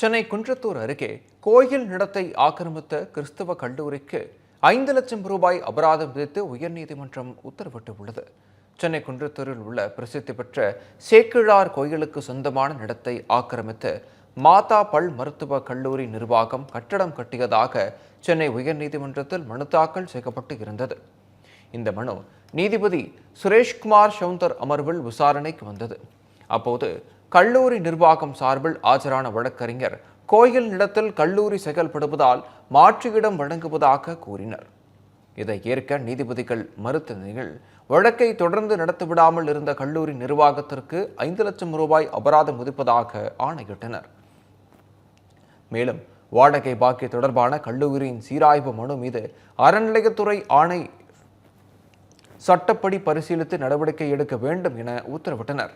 சென்னை குன்றத்தூர் அருகே கோயில் நடத்தை ஆக்கிரமித்த கிறிஸ்தவ கல்லூரிக்கு ஐந்து லட்சம் ரூபாய் அபராதம் விதித்து உயர்நீதிமன்றம் உத்தரவிட்டுள்ளது. சென்னை குன்றத்தூரில் உள்ள பிரசித்தி பெற்ற சேக்கிழார் கோயிலுக்கு சொந்தமான நடத்தை ஆக்கிரமித்து மாதா பல் மருத்துவ கல்லூரி நிர்வாகம் கட்டடம் கட்டியதாக சென்னை உயர்நீதிமன்றத்தில் மனு தாக்கல் செய்யப்பட்டு இருந்தது. இந்த மனு நீதிபதி சுரேஷ்குமார் சவுந்தர் அமர்வில் விசாரணைக்கு வந்தது. அப்போது கல்லூரி நிர்வாகம் சார்பில் ஆஜரான வழக்கறிஞர். கோயில் நிலத்தில் கல்லூரி செயல்படுவதால் மாற்று இடம் வழங்குவதாக கூறினர். இதை ஏற்க நீதிபதிகள் மறுத்த நிலையில் வழக்கை தொடர்ந்து நடத்திவிடாமல் இருந்த கல்லூரி நிர்வாகத்திற்கு ஐந்து லட்சம் ரூபாய் அபராதம் விதிப்பதாக ஆணையிட்டனர். மேலும் வாடகை பாக்கி தொடர்பான கல்லூரியின் சீராய்வு மனு மீது அறநிலையத்துறை ஆணை சட்டப்படி பரிசீலித்து நடவடிக்கை எடுக்க வேண்டும் என உத்தரவிட்டனர்.